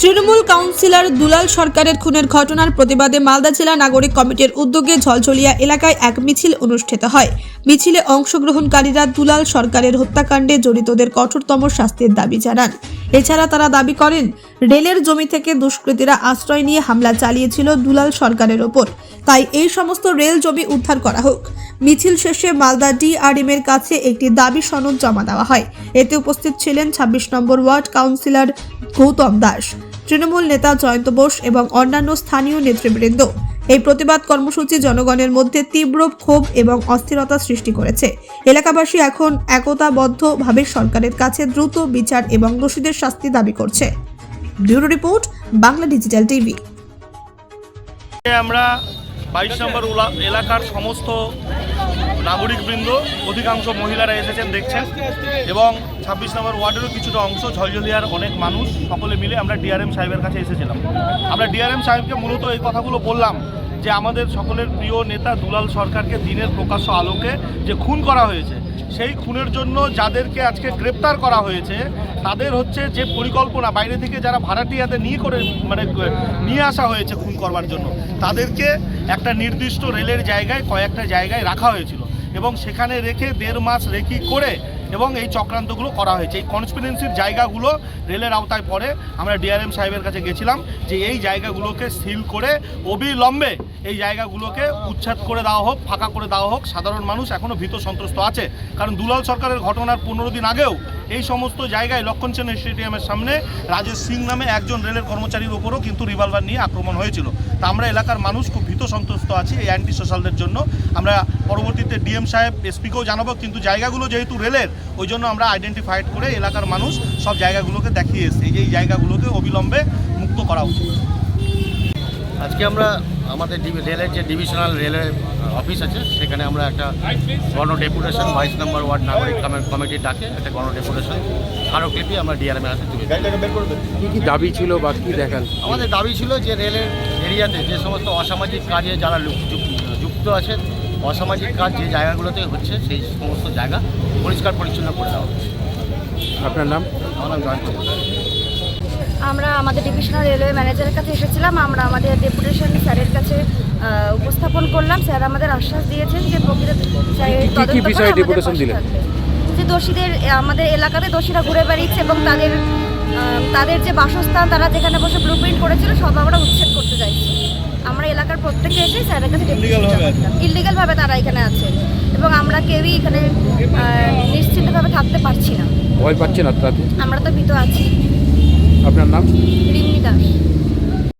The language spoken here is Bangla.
তৃণমূল কাউন্সিলর দুলাল সরকারের খুনের ঘটনার প্রতিবাদে মালদা জেলা নাগরিক কমিটির উদ্যোগে ঝলঝলিয়া এলাকায় এক মিছিল অনুষ্ঠিত হয়। মিছিলে অংশগ্রহণকারীরা দুলাল সরকারের হত্যাকাণ্ডে জড়িতদের কঠোরতম শাস্তির দাবি জানান। এছাড়া তারা দাবি করেন, রেলের জমি থেকে দুষ্কৃতীরা আশ্রয় নিয়ে হামলা চালিয়েছিল দুলাল সরকারের ওপর। তাই এই সমস্ত রেল জমি উদ্ধার করা হোক। মিছিল শেষে মালদা ডিআরএম এর কাছে একটি দাবি সনদ জমা দেওয়া হয়। এতে উপস্থিত ছিলেন ছাব্বিশ number ward councillor Gautam Das. Trinamool নেতা জয়ন্ত বোস এবং অন্যান্য স্থানীয় নেতৃবৃন্দ। এই প্রতিবাদ কর্মসূচি জনগণের মধ্যে তীব্র ক্ষোভ এবং অস্থিরতা সৃষ্টি করেছে। এলাকাবাসী এখন একতাবদ্ধভাবে সরকারের কাছে দ্রুত বিচার এবং দোষীদের শাস্তি দাবি করছে। Bureau report, Bangla digital TV. আমরা বাইশ নম্বর এলাকার সমস্ত নাগরিকবৃন্দ, অধিকাংশ মহিলারা এসেছেন, দেখছেন এবং ছাব্বিশ নম্বর ওয়ার্ডেরও কিছুটা অংশ ঝলঝলিয়ার অনেক মানুষ সকলে মিলে আমরা ডিআরএম সাহেবের কাছে এসেছিলাম। আমরা ডিআরএম সাহেবকে মূলত এই কথাগুলো বললাম যে আমাদের সকলের প্রিয় নেতা দুলাল সরকারকে দিনের প্রকাশ্য আলোকে যে খুন করা হয়েছে, সেই খুনের জন্য যাদেরকে আজকে গ্রেপ্তার করা হয়েছে, তাদের হচ্ছে যে পরিকল্পনা, বাইরে থেকে যারা ভাড়াটিয়াতে নিয়ে করে মানে নিয়ে আসা হয়েছে খুন করবার জন্য, তাদেরকে একটা নির্দিষ্ট রেলের জায়গায়, কয়েকটা জায়গায় রাখা হয়েছিল। এবং সেখানে রেখে দেড় মাস রেখি করে এবং এই চক্রান্তগুলো করা হয়েছে। এই কনসপিরেন্সির জায়গাগুলো রেলের আওতায় পরে আমরা ডিআরএম সাহেবের কাছে গেছিলাম যে এই জায়গাগুলোকে সিল করে অবিলম্বে এই জায়গাগুলোকে উচ্ছেদ করে দেওয়া হোক, ফাঁকা করে দেওয়া হোক। সাধারণ মানুষ এখনও ভীত সন্ত্রস্ত আছে। কারণ দুলাল সরকারের ঘটনার পনেরো দিন আগেও এই সমস্ত জায়গায় লক্ষণ সেন স্টেডিয়ামের সামনে রাজেশ সিং নামে একজন রেলের কর্মচারীর উপরও কিন্তু রিভলভার নিয়ে আক্রমণ হয়েছিল। তা আমরা এলাকার মানুষ খুব ভীত সন্তুষ্ট আছি এই অ্যান্টি সোশ্যালদের জন্য। আমরা পরবর্তীতে ডিএম সাহেব, এসপিকেও জানাব, কিন্তু জায়গাগুলো যেহেতু রেলের, ওই জন্য আমরা আইডেন্টিফাইড করে এলাকার মানুষ সব জায়গাগুলোকে দেখিয়ে এসছে। এই জায়গাগুলোকে অবিলম্বে মুক্ত করা উচিত। আজকে আমরা আমাদের ডিভি- রেলের যে ডিভিশনাল রেলের অফিস আছে সেখানে আমরা একটা গণ ডেপুটেশন বাইশ নম্বর ওয়ার্ড নাগরিক কমে- কমিটির ডাকে একটা গণ ডেপুটেশন। আরও স্মারকলিপি আমরা ডিআরএমের হাতে তুলে দিই। কি কি দাবি ছিল বা কি দেখান? আমাদের দাবি ছিল যে রেলের এরিয়াতে যে সমস্ত অসামাজিক কাজে যারা যুক্ত আছেন অসামাজিক কাজ যে জায়গাগুলোতে হচ্ছে সেই সমস্ত জায়গা পরিষ্কার পরিচ্ছন্ন করে দেওয়া হচ্ছে। আপনার নাম? আমার নাম জয়ন্ত আমরা আমাদের ডিভিশনাল রেলওয়ে ম্যানেজারের কাছে এসেছিলাম। আমরা আমাদের ডেপুটেশন স্যারের করলাম স্যার আমাদের আশ্বাস দিয়েছেন যে প্রকৃত কি বিষয়ে দিলেন? যে দোষীদের আমাদের এলাকাতে দোষীরা ঘুরে বেড়িয়েছে এবং তাদের তাদের যে বাসস্থান তারা যেখানে বসে ব্লু প্রিন্ট করেছিল সব আমরা উচ্ছেদ করতে চাইছি। আমরা এলাকার প্রত্যেকে এসে স্যারের কাছে ইলিগালভাবে তারা এখানে আছে। এবং আমরা কেউই এখানে নিশ্চিন্তভাবে থাকতে পারছি না। ভয় পাচ্ছেন আমরা তো ভীত আছি। আপনার নাম? রিম্মি দাস।